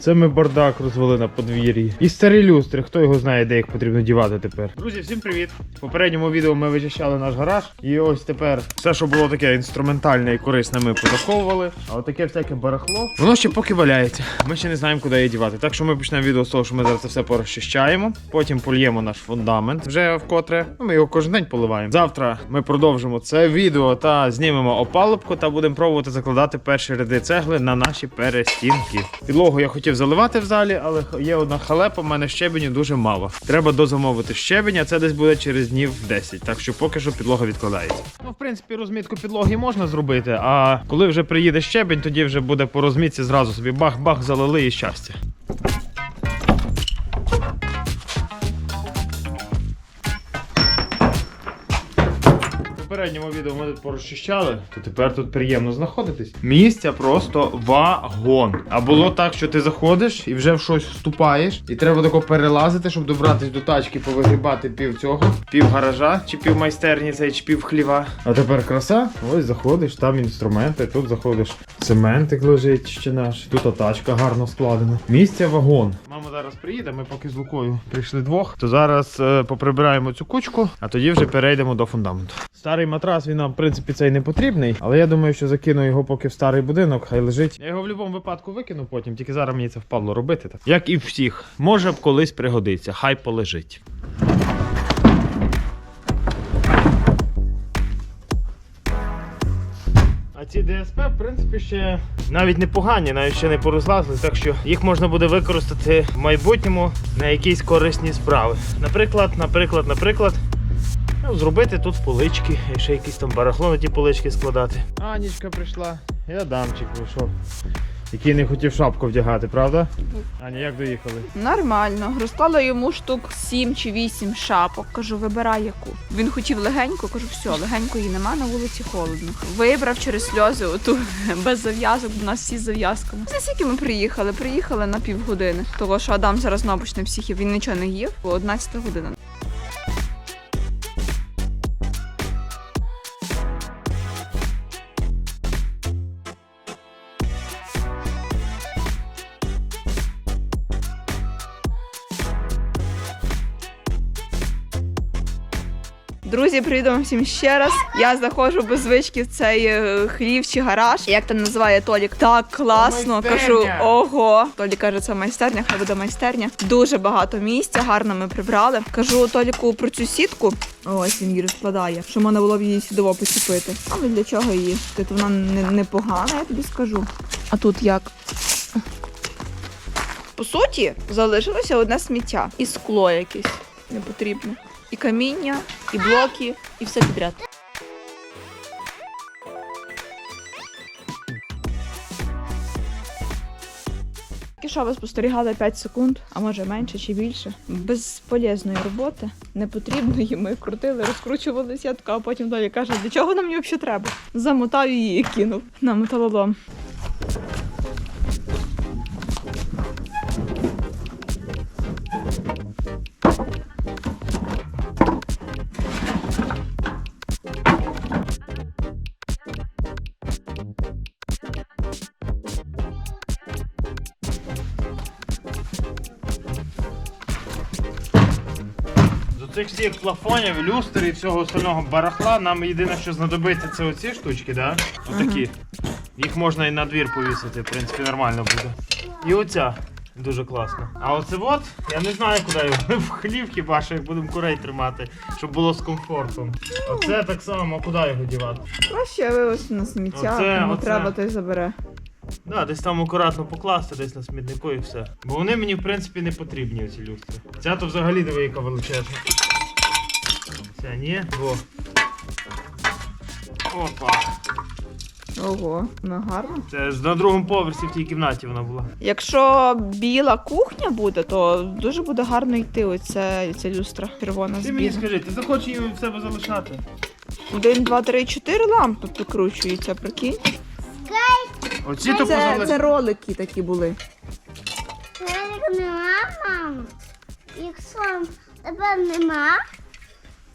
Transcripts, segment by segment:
Це ми бардак розвели на подвір'ї. І старі люстри, хто його знає, де їх потрібно дівати тепер. Друзі, всім привіт! В попередньому відео ми вичищали наш гараж. І ось тепер все, що було таке інструментальне і корисне, ми позаховували. А от таке всяке барахло. Воно ще поки валяється. Ми ще не знаємо, куди її дівати. Так що ми почнемо відео з того, що ми зараз це все порозчищаємо. Потім польємо наш фундамент вже вкотре. Ну, ми його кожен день поливаємо. Завтра ми продовжимо це відео та знімемо опалубку та будемо пробувати закладати перші ряди цегли на наші перестінки. Підлогу я хотів заливати в залі, але є одна халепа, в мене щебеню дуже мало. Треба дозамовити щебень, а це десь буде через днів 10. Так що поки що підлога відкладається. Ну, в принципі, розмітку підлоги можна зробити, а коли вже приїде щебень, тоді вже буде по розмітці зразу собі бах-бах залили і щастя. Попередньому відео ми тут порозчищали, то тепер тут приємно знаходитись. Місця просто вагон. А було так, що ти заходиш і вже в щось вступаєш, і треба тако перелазити, щоб добратись до тачки, повигрібати пів цього, пів гаража, чи пів майстерні цей, чи пів хліва. А тепер краса. Ось заходиш, там інструменти, тут заходиш. Цементик лежить ще наш. Тут тачка гарно складена. Місця вагон. Мама зараз приїде, ми поки з Лукою прийшли двох. То зараз е, поприбираємо цю кучку, а тоді вже перейдемо до фундаменту. Старий матрас він нам, в принципі, цей не потрібний, але я думаю, що закину його поки в старий будинок, хай лежить. Я його в будь-якому випадку викину потім, тільки зараз мені це впадло робити. Так. Як і всіх. Може б колись пригодиться, хай полежить. А ці ДСП, в принципі, ще навіть непогані, навіть ще не порозлазили, так що їх можна буде використати в майбутньому на якісь корисні справи. Наприклад, наприклад, наприклад, зробити тут полички, і ще якісь там барахло на ті полички складати. Анічка прийшла, і Адамчик прийшов. Який не хотів шапку вдягати, правда? Аня, як доїхали? Нормально. Розклала йому штук 7 чи 8 шапок. Кажу, вибирай яку. Він хотів легенько, кажу, все, легенько її нема, на вулиці холодно. Вибрав через сльози оту без зав'язок, бо у нас всі з зав'язками. За скільки ми приїхали? Приїхали на півгодини. Того, що Адам зараз почне всіх. Він нічого не їв, бо 11 година. Друзі, привіт вам всім ще раз. Я заходжу без звички в цей е, хлів чи гараж. Як там називає Толік? Так класно. Кажу, ого. Толік каже, це майстерня, хай буде майстерня. Дуже багато місця, гарно ми прибрали. Кажу Толіку про цю сітку. Ось він її розкладає, що можна було б її сюди поціпити. Але для чого її? Тут вона не, не погана, я тобі скажу. А тут як? По суті, залишилося одне сміття і скло якесь непотрібне. І каміння, і блоки, і все підряд. Тільки що ви спостерігали 5 секунд, а може менше чи більше. Безполезної роботи, непотрібної. Ми крутили, розкручували сітку, а потім далі каже, для чого нам її взагалі треба? Замотав її і кинув на металолом. Цих всіх плафонів, люстр і всього остального барахла нам єдине, що знадобиться, це оці штучки, да? Отакі. Їх можна і на двір повісити, в принципі, нормально буде. І оця. Дуже класно. А оце от, я не знаю, куди його. В хлів хіба що як будемо курей тримати, щоб було з комфортом. Оце так само, куди його дівати? Краще вивезти на сміття, Оце, кому оце. треба, той забере. Да, десь там акуратно покласти, десь на смітнику і все. Бо вони мені, в принципі, не потрібні, оці люстри. Ця то взагалі диви, яка величезна. Ця ні. Во. Опа. Ого, ну гарно. Це ж на другому поверсі в тій кімнаті вона була. Якщо біла кухня буде, то дуже буде гарно йти оця, ця люстра червона Ти мені білим. скажи, ти захочеш її в себе залишати? Один, два, три, чотири лампи прикручуються, прикинь. Оці то Це, це позалиш... ролики такі були. Мене нема, мам. Якщо тебе нема,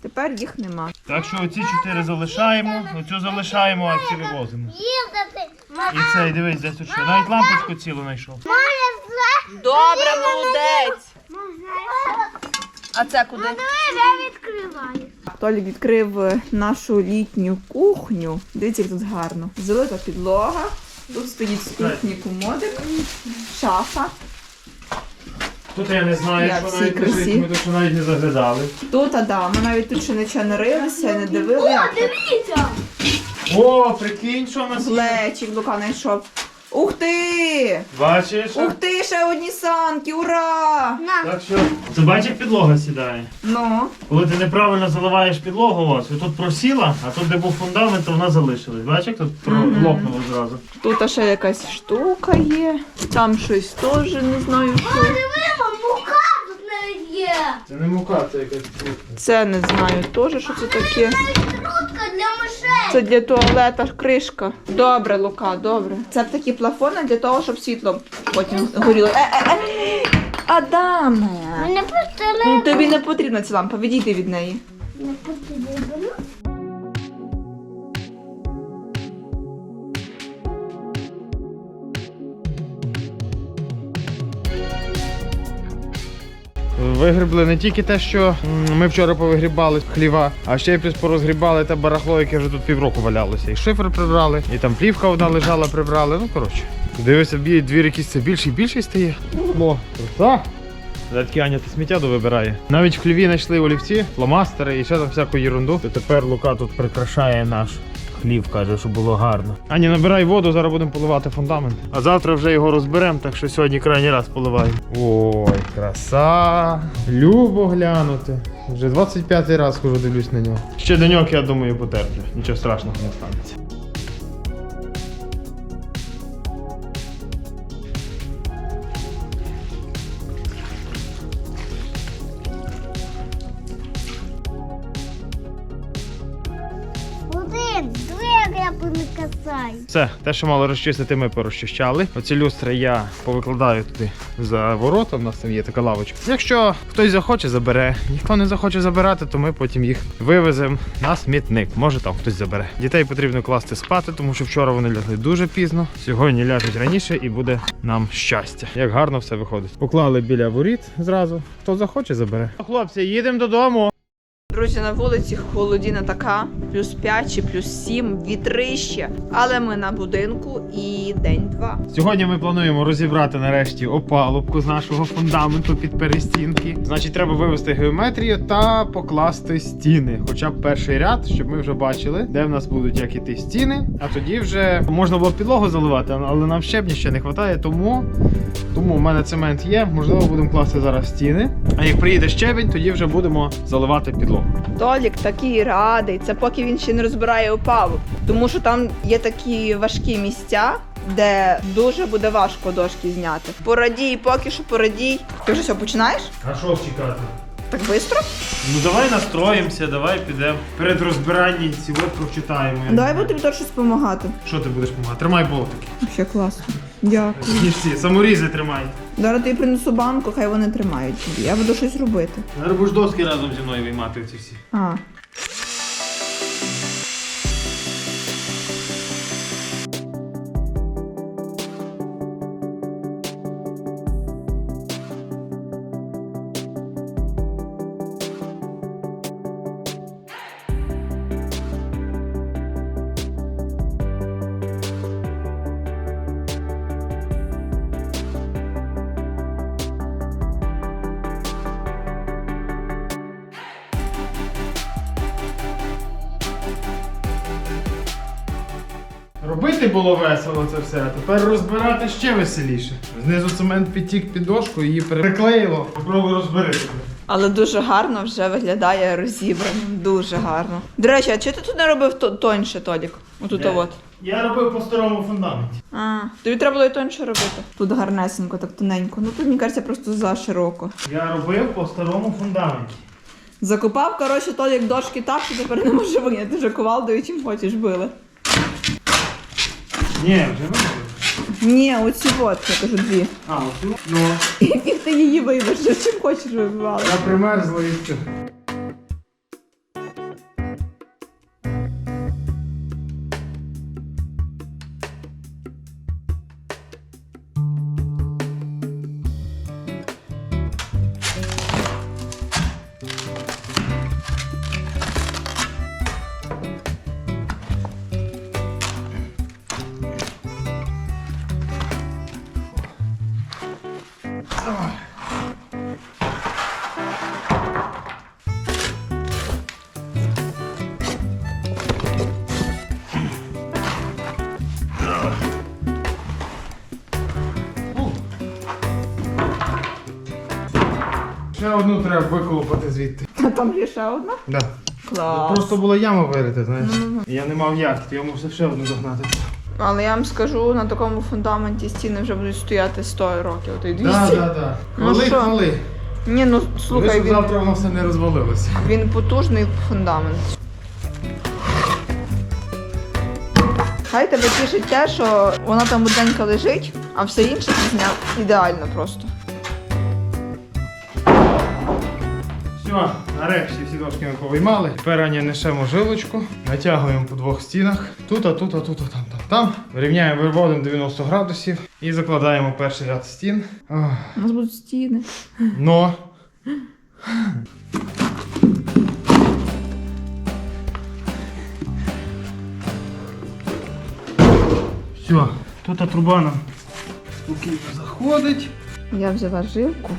Тепер їх нема. Так що оці чотири залишаємо, оцю залишаємо, а ці вивозимо. їздити. І цей, дивись, десь тут що. Навіть лампочку цілу знайшов. Зле Добре, молодець. А це куди? Я відкриваю. Толік відкрив е, нашу літню кухню. Дивіться, як тут гарно. Залита підлога. Тут стоїть з кухні комодик, шафа. Тут я не знаю, Я що всій навіть красі. лежить, ми тут ще навіть не заглядали. Тут, а да, ми навіть тут ще нічого не рилися, не дивили. О. Дивіться. О, прикинь, що у нас є. Глечик Лука знайшов. Ух ти! Бачиш? Ух ти, ще одні санки, ура! На. Так що. Це бачиш, як підлога сідає. Ну, Коли ти неправильно заливаєш підлогу, ось, і тут просіла, а тут, де був фундамент, то вона залишилась. Бачиш, як тут про- лопнуло зразу. тут ще якась штука є. Там щось теж не знаю що. Диви, мам, мука тут навіть є. Це не мука, це якась трутка. Це не знаю теж, що це таке. Мишей. Це для туалета кришка. Добре, Лука, добре. Це такі плафони для того, щоб світло потім горіло. Е, е, е. Адаме! Мене просто Ну, Тобі не потрібна ця лампа, відійди від неї. не потрібно. Вигрібли не тільки те, що ми вчора повигрібали хліва, а ще й плюс порозгрібали те барахло, яке вже тут півроку валялося. І шифер прибрали, і там плівка одна лежала, прибрали. Ну коротше. Дивися, б'є двір якийсь все більший і більший стає. О, краса! Такі Аня ти сміття вибирає. Навіть в хліві знайшли олівці, фломастери і ще там всяку ерунду. Тепер Лука тут прикрашає наш хлів, каже, що було гарно. Аня, набирай воду, зараз будемо поливати фундамент. А завтра вже його розберемо, так що сьогодні крайній раз поливаємо. Ой, краса! Любо глянути. Вже 25-й раз хожу дивлюсь на нього. Ще деньок, я думаю, потерплю. Нічого страшного не станеться. Все, те, що мало розчистити, ми порозчищали. Оці люстри я повикладаю туди за ворота. У нас там є така лавочка. Якщо хтось захоче, забере. Ніхто не захоче забирати, то ми потім їх вивеземо на смітник. Може там хтось забере. Дітей потрібно класти спати, тому що вчора вони лягли дуже пізно. Сьогодні ляжуть раніше і буде нам щастя. Як гарно все виходить. Поклали біля воріт зразу. Хто захоче, забере. Хлопці, їдемо додому. Друзі, на вулиці холодіна така, плюс 5 чи плюс 7, вітрище. Але ми на будинку і день-два. Сьогодні ми плануємо розібрати нарешті опалубку з нашого фундаменту під перестінки. Значить, треба вивести геометрію та покласти стіни. Хоча б перший ряд, щоб ми вже бачили, де в нас будуть як іти стіни. А тоді вже можна було підлогу заливати, але нам щебня ще не вистачає, тому. Тому в мене цемент є, можливо, будемо класти зараз стіни. А як приїде щебень, тоді вже будемо заливати підлогу. Толік такий радий. Це поки він ще не розбирає опалуб. Тому що там є такі важкі місця, де дуже буде важко дошки зняти. Порадій, поки що порадій. Ти вже все починаєш? А що чекати? Так швидко? Ну давай настроїмося, давай підемо. Перед розбиранням ці прочитаємо. Давай буду тобі теж щось допомагати. Що ти будеш допомагати? Тримай болтики. Ще класно. Дякую. Ніжці, саморізи тримай. Зараз я принесу банку, хай вони тримають тобі. Я буду щось робити. Зараз будеш доски разом зі мною виймати ці всі. А. Робити було весело це все, а тепер розбирати ще веселіше. Знизу цемент підтік під дошку, її переклеїло. Попробуй розбери. Але дуже гарно вже виглядає розібраним. Дуже гарно. До речі, а чи ти тут не робив то- тоньше, Толік? Отут Де? от. Я робив по старому фундаменті. А, тобі треба було і тоньше робити. Тут гарнесенько, так тоненько. Ну тут, мені кажеться, просто за широко. Я робив по старому фундаменті. Закопав, коротше, Толік дошки так, що тепер не може виняти. Вже ковалдою чим хочеш били. Ні, вже не робив. Ні, оці от, я кажу, дві. А, оцю? Ну, І ти її вибиш, чим хочеш вибивали. я примерзла і все. Одну треба виколупати звідти. Там є ще одна? Да. Клас. Просто була яма вирита, знаєш. Я не мав як, то я мусив ще одну догнати. Але я вам скажу, на такому фундаменті стіни вже будуть стояти 100 років, то й 200. Так, так, так. Ну що? хвали. Ні, ну слухай, Слухай, він, завтра воно все не розвалилося. він потужний фундамент. Хай тебе тішить те, що вона там буденька лежить, а все інше зняв ідеально просто. Все, нарешті всі дошки ми повиймали. Тепер Аня несемо жилочку, натягуємо по двох стінах. Тут, а тут, а тут, а там, там, там. Рівняємо, виводимо 90 градусів і закладаємо перший ряд стін. Ох, У нас будуть стіни. Но. Все, тут труба нам спокійно заходить. Я взяла жилку,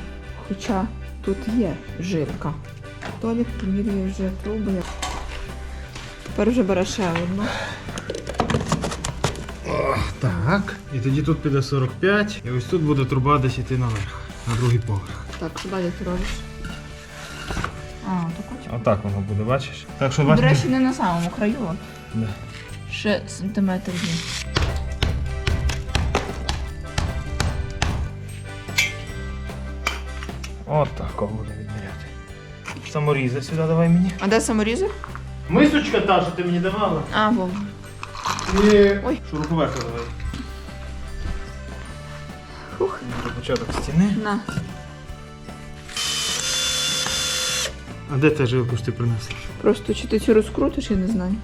хоча тут є жилка. Толік помірює вже труби. Тепер вже бере ще одну. Так. І тоді тут піде 45, і ось тут буде труба десь йти наверх, на другий поверх. Так, що далі ти робиш? А, так. Отак воно буде, бачиш? Так що До речі, не на самому краю. Да. Ще сантиметр є. От так буде відміряти. Саморізи сюди давай мені. А де саморізик? Мисочка та, що ти мені давала. А, вон. І... Ой. Шуруповерта давай. Хух. Вже початок стіни. На. А де та жилку ж ти принесла? Просто чи ти цю розкрутиш, я не знаю.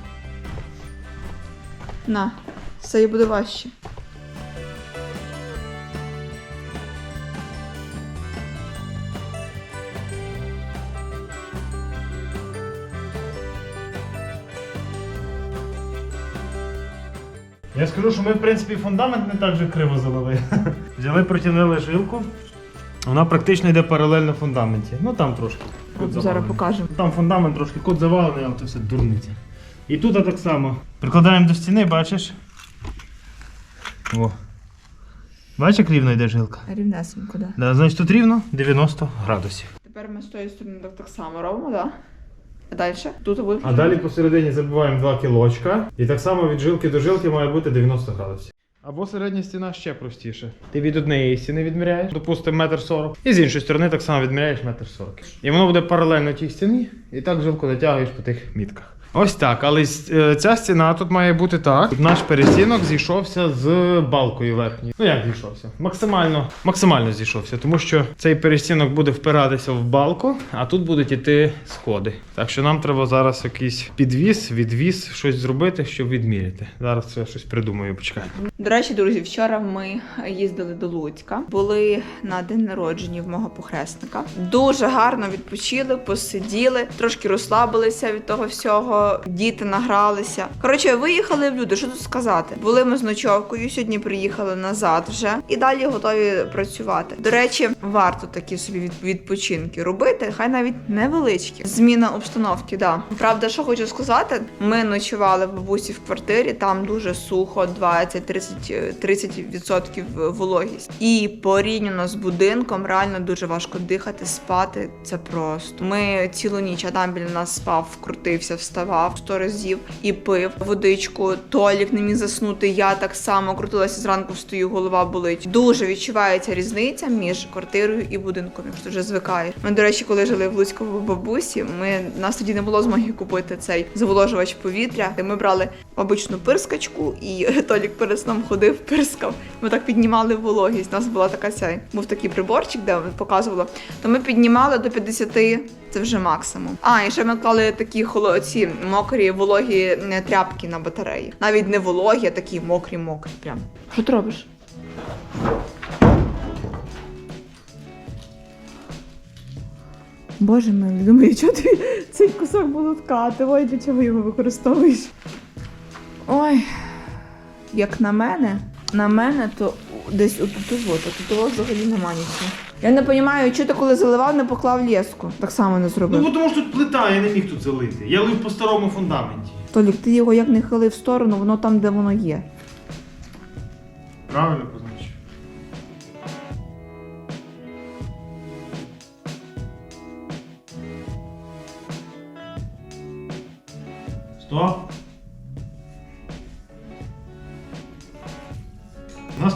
На. Це і буде важче. Я скажу, що ми, в принципі, фундамент не так же криво залили. Взяли, протягнули жилку. Вона практично йде паралельно фундаменті. Ну там трошки. кут Зараз покажемо. Там фундамент трошки кут завалений, але це все дурниця. І тут так само. Прикладаємо до стіни, бачиш? О. Бачиш, як рівно йде жилка? Рівнесенько, да. Да, значить тут рівно 90 градусів. Тепер ми з тої сторони так, так само робимо, так? Да? А далі? Тут буде. А далі посередині забиваємо 2 кілочка. І так само від жилки до жилки має бути 90 градусів. Або середня стіна ще простіше. Ти від однієї стіни відміряєш, допустимо, метр сорок. І з іншої сторони так само відміряєш метр сорок. І воно буде паралельно тій стіні, і так жилку натягуєш по тих мітках. Ось так, але е, ця стіна тут має бути так. Наш перестінок зійшовся з балкою верхньою. Ну як зійшовся? Максимально, максимально зійшовся, тому що цей перестінок буде впиратися в балку, а тут будуть іти сходи. Так що нам треба зараз якийсь підвіз, відвіз, щось зробити, щоб відміряти. Зараз я щось придумаю, почекай. До речі, друзі, вчора ми їздили до Луцька, були на день народження в мого похресника. Дуже гарно відпочили, посиділи, трошки розслабилися від того всього. Діти награлися. Коротше, виїхали в люди. Що тут сказати? Були ми з ночовкою. Сьогодні приїхали назад вже і далі готові працювати. До речі, варто такі собі відпочинки робити, хай навіть невеличкі. Зміна обстановки, да. Правда, що хочу сказати, ми ночували в бабусі в квартирі, там дуже сухо, 20-30% 30% вологість. І порівняно з будинком реально дуже важко дихати, спати. Це просто. Ми цілу ніч Адам біля нас спав, вкрутився, вставав сто разів і пив водичку. Толік не міг заснути. Я так само крутилася зранку, встаю, голова болить. Дуже відчувається різниця між квартирою і будинком, якщо вже звикаєш. Ми, до речі, коли жили в Луцьку бабусі, ми нас тоді не було змоги купити цей зволожувач повітря. Ми брали обичну пирскачку, і Толік перед сном ходив, пирскав. Ми так піднімали вологість. У нас була така цей, був такий приборчик, де показувало. То ми піднімали до 50, це вже максимум. А, і ще ми клали такі холодці, мокрі, вологі е, тряпки на батареї. Навіть не вологі, а такі мокрі-мокрі. Прям. Що ти робиш? Боже мій, думаю, чого ти цей кусок було ткати? Ой, для чого його використовуєш? Ой, як на мене, на мене, то десь отут, тут, от, тут взагалі немає нічого. Я не розумію, чого ти коли заливав, не поклав леску. Так само не зробив. Ну, бо тому що тут плита, я не міг тут залити. Я лив по старому фундаменті. Толік, ти його як не хилив в сторону, воно там, де воно є. Правильно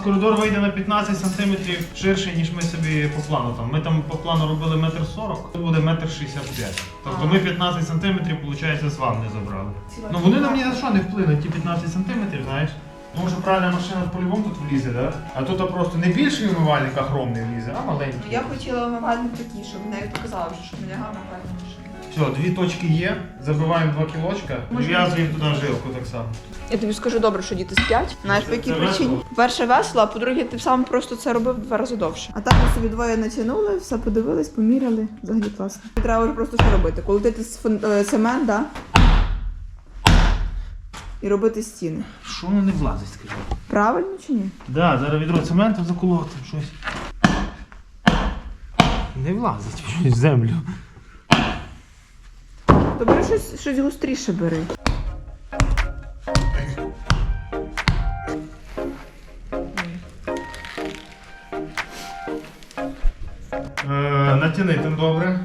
коридор вийде на 15 см ширший, ніж ми собі по плану. Там. Ми там по плану робили метр 40, тут буде метр 65. Тобто ми 15 см, виходить, з ванни забрали. Ну вони нам ні за що не вплинуть, ті 15 см, знаєш. Тому що правильна машина по-любому тут влізе, да? А тут просто не більший умивальник, а огромний влізе, а маленький. Я хотіла омивальник такий, щоб нею показала, щоб не машину. Все, дві точки є, забиваємо два кілочка, прив'язуємо туди жилку так само. Я тобі скажу добре, що діти сплять. Знаєш по якій це причині? весело. Перше весело, а по-друге, ти сам просто це робив в два рази довше. А так ми собі двоє натягнули, все подивились, поміряли. Взагалі класно. Треба вже просто що робити? Колотити з фун- е, цемент, да? І робити стіни. Що воно не влазить, скажи? Правильно чи ні? Да, зараз відро цементу заколоти, щось. Не влазить в землю. То бери щось, щось густріше бери. Е, натяни там добре.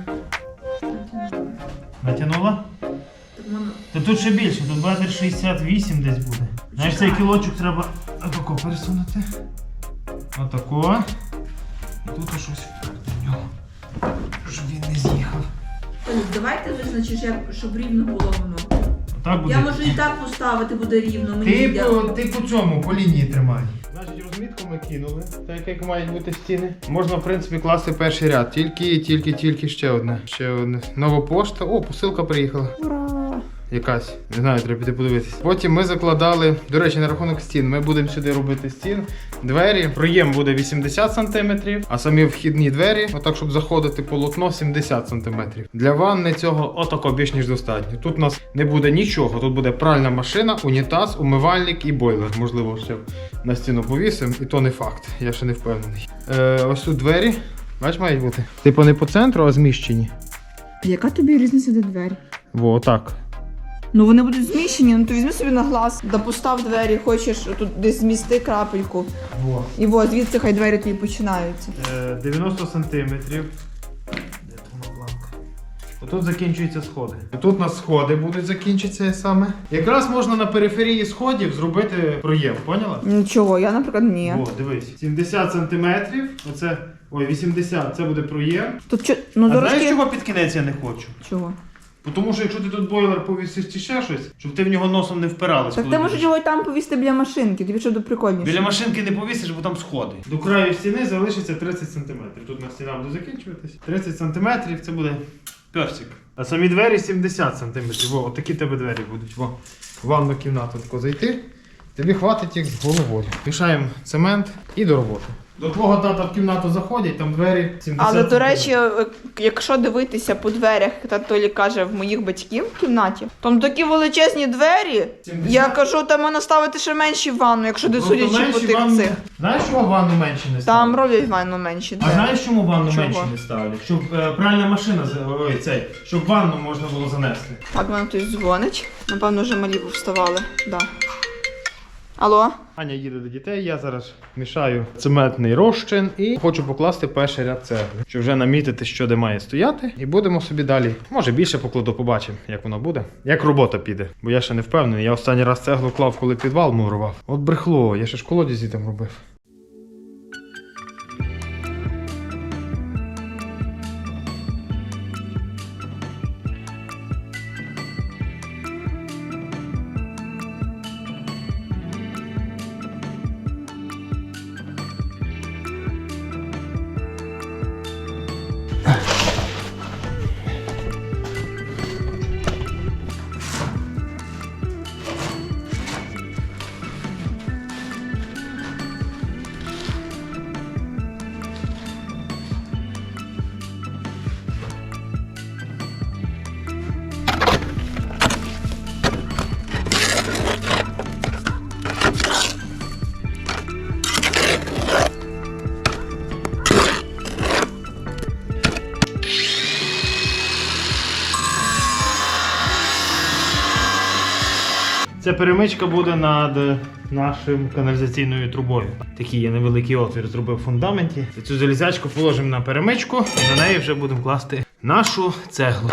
Натянула? Та тут ще більше, тут метр 68 десь буде. Знаєш, цей кілочок треба отако пересунути. Отако. І тут щось Давайте визначиш, як, щоб рівно було воно. Так буде. так поставити, буде рівно. Ти по, ти по цьому, по лінії тримай. Значить, розмітку ми кинули, так як мають бути стіни. Можна, в принципі, класти перший ряд. Тільки, тільки, тільки ще одне. Ще одне. Нова пошта. О, посилка приїхала. Ура! Якась. Не знаю, треба піти подивитись. Потім ми закладали, до речі, на рахунок стін. Ми будемо сюди робити стін. Двері. Проєм буде 80 см, а самі вхідні двері, отак, щоб заходити полотно 70 см. Для ванни цього отако більш ніж достатньо. Тут у нас не буде нічого. Тут буде пральна машина, унітаз, умивальник і бойлер. Можливо, ще на стіну повісимо, і то не факт. Я ще не впевнений. Е, ось тут двері. Бач, мають бути. Типу не по центру, а зміщені. Яка тобі різниця де двері? Во, отак. Ну вони будуть зміщені, ну то візьми собі на глаз, да постав двері, хочеш тут десь змісти крапельку. Во. І во, звідси хай двері тобі починаються. Е, 90 сантиметрів. Де там планка? Отут закінчуються сходи. Тут у нас сходи будуть закінчитися саме. Якраз можна на периферії сходів зробити проєм, поняла? Нічого, я, наприклад, ні. О, дивись. 70 сантиметрів. Оце. Ой, 80, це буде проєм. Тут чо... ну а знаєш, чого під кінець я не хочу? Чого? Тому що якщо ти тут бойлер повісиш чи ще щось, щоб ти в нього носом не впиралась. Так коли ти можеш будеш. його і там повісти біля машинки, тобі що до прикольніше. Біля машинки не повісиш, бо там сходи. До краю стіни залишиться 30 см. Тут на стіна буде закінчуватись. 30 см це буде персик. А самі двері 70 см. Во, отакі тебе двері будуть. Во. В ванну кімнату тако зайти. Тобі хватить їх з головою. Мішаємо цемент і до роботи. До твого тата в кімнату заходять, там двері 70 Але до речі, е, якщо дивитися по дверях, та Толі каже в моїх батьків в кімнаті, там такі величезні двері. 70? Я кажу, там можна ставити ще менші в ванну, якщо Просто судячи по тих ванну- цих. Знаєш, чого ванну менше не Там роблять ванну менші А знаєш, чому ванну Чого? менше не ставлять? Щоб е, пральна машина, ой, цей, щоб ванну можна було занести. Так, мене хтось дзвонить. Напевно, вже малі вставали. Да. Алло? Аня їде до дітей, я зараз мішаю цементний розчин і хочу покласти перший ряд цегли, щоб вже намітити, що де має стояти, і будемо собі далі. Може більше покладу, побачимо, як воно буде. Як робота піде, бо я ще не впевнений. Я останній раз цеглу клав, коли підвал мурував. От брехло, я ще ж колодязі там робив. Ця перемичка буде над нашим каналізаційною трубою. Такий є невеликий отвір зробив в фундаменті. Цю залізячку положимо на перемичку і на неї вже будемо класти нашу цеглу.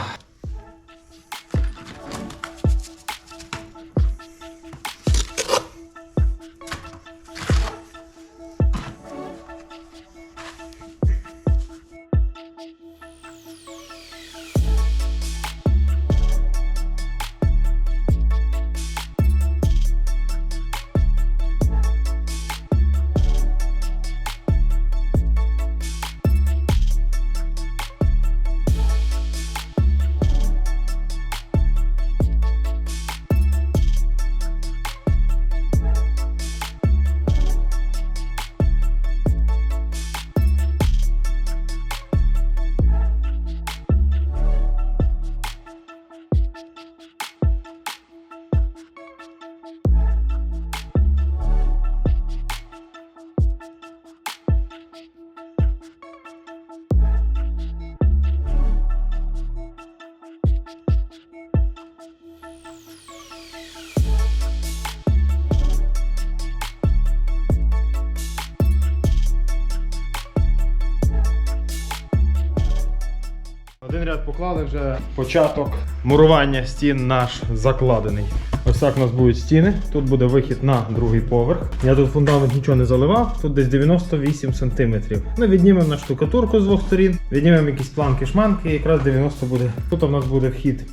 Поклали вже початок мурування стін наш закладений. Ось так у нас будуть стіни. Тут буде вихід на другий поверх. Я тут фундамент нічого не заливав, тут десь 98 см. Ну, віднімемо на штукатурку з двох сторін, віднімемо якісь планки, шманки, і якраз 90 буде. Тут у нас буде вхід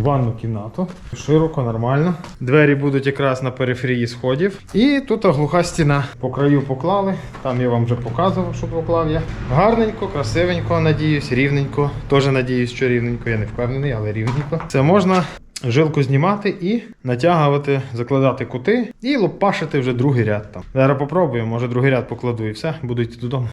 ванну кімнату. Широко, нормально. Двері будуть якраз на периферії сходів. І тут глуха стіна. По краю поклали. Там я вам вже показував, що поклав я. Гарненько, красивенько, надіюсь, рівненько. Теж надіюсь, що рівненько, я не впевнений, але рівненько. Це можна. Жилку знімати і натягувати, закладати кути і лопашити вже другий ряд там. Зараз попробую, може другий ряд покладу і все, буду йти додому.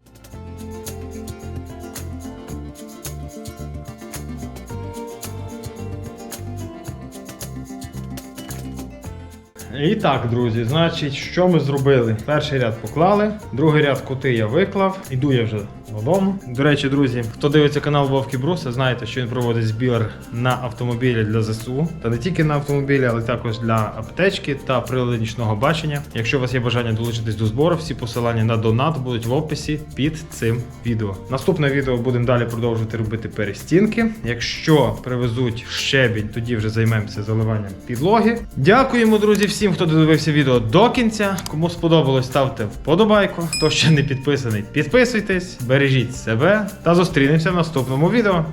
І так, друзі, значить, що ми зробили? Перший ряд поклали, другий ряд кути я виклав. Іду я вже додому. До речі, друзі, хто дивиться канал Вовки Бруса, знаєте, що він проводить збір на автомобілі для ЗСУ. Та не тільки на автомобілі, але також для аптечки та прилади нічного бачення. Якщо у вас є бажання долучитись до збору, всі посилання на донат будуть в описі під цим відео. Наступне відео будемо далі продовжувати робити перестінки. Якщо привезуть щебінь, тоді вже займемося заливанням підлоги. Дякуємо, друзі, хто додивився відео до кінця. Кому сподобалось, ставте вподобайку. Хто ще не підписаний, підписуйтесь, бережіть себе та зустрінемося в наступному відео.